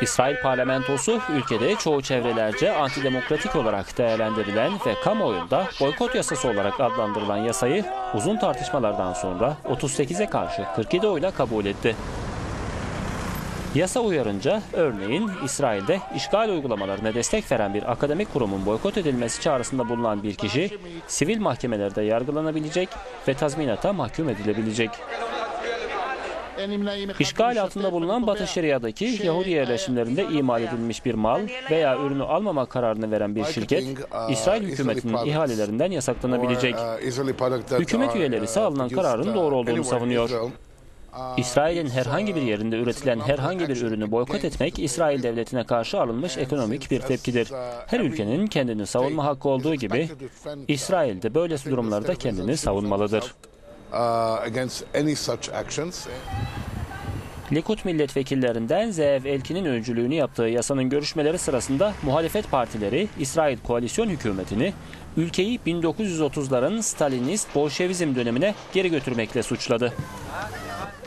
İsrail parlamentosu ülkede çoğu çevrelerce antidemokratik olarak değerlendirilen ve kamuoyunda boykot yasası olarak adlandırılan yasayı uzun tartışmalardan sonra 38'e karşı 47 oyla kabul etti. Yasa uyarınca örneğin İsrail'de işgal uygulamalarına destek veren bir akademik kurumun boykot edilmesi çağrısında bulunan bir kişi sivil mahkemelerde yargılanabilecek ve tazminata mahkum edilebilecek. İşgal altında bulunan Batı Şeria'daki Yahudi yerleşimlerinde imal edilmiş bir mal veya ürünü almama kararını veren bir şirket, İsrail hükümetinin ihalelerinden yasaklanabilecek. Hükümet üyeleri ise alınan kararın doğru olduğunu savunuyor. İsrail'in herhangi bir yerinde üretilen herhangi bir ürünü boykot etmek İsrail devletine karşı alınmış ekonomik bir tepkidir. Her ülkenin kendini savunma hakkı olduğu gibi İsrail de böylesi durumlarda kendini savunmalıdır. Likud milletvekillerinden Zeev Elkin'in öncülüğünü yaptığı yasanın görüşmeleri sırasında muhalefet partileri İsrail koalisyon hükümetini ülkeyi 1930'ların Stalinist Bolşevizm dönemine geri götürmekle suçladı.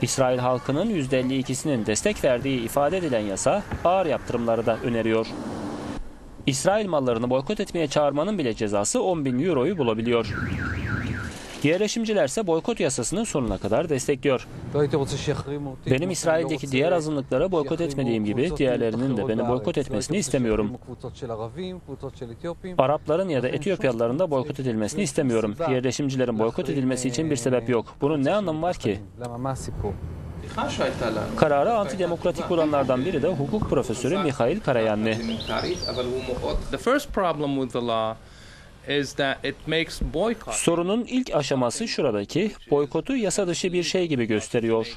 İsrail halkının %52'sinin destek verdiği ifade edilen yasa ağır yaptırımları da öneriyor. İsrail mallarını boykot etmeye çağırmanın bile cezası 10 bin euroyu bulabiliyor. Yerleşimciler ise boykot yasasını sonuna kadar destekliyor. Benim İsrail'deki diğer azınlıklara boykot etmediğim gibi diğerlerinin de beni boykot etmesini istemiyorum. Arapların ya da Etiyopyalıların da boykot edilmesini istemiyorum. Yerleşimcilerin boykot edilmesi için bir sebep yok. Bunun ne anlamı var ki? Kararı antidemokratik bulanlardan biri de hukuk profesörü Mihail Karayanlı. Sorunun ilk aşaması şuradaki, boykotu yasa dışı bir şey gibi gösteriyor.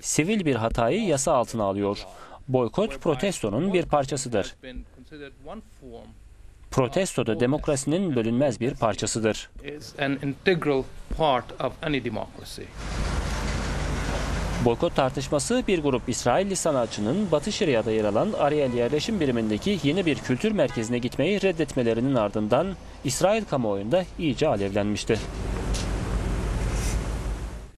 Sivil bir hatayı yasa altına alıyor. Boykot protestonun bir parçasıdır. Protesto da demokrasinin bölünmez bir parçasıdır. Boykot tartışması bir grup İsrailli sanatçının Batı Şeria'da yer alan Ariel yerleşim birimindeki yeni bir kültür merkezine gitmeyi reddetmelerinin ardından İsrail kamuoyunda iyice alevlenmişti.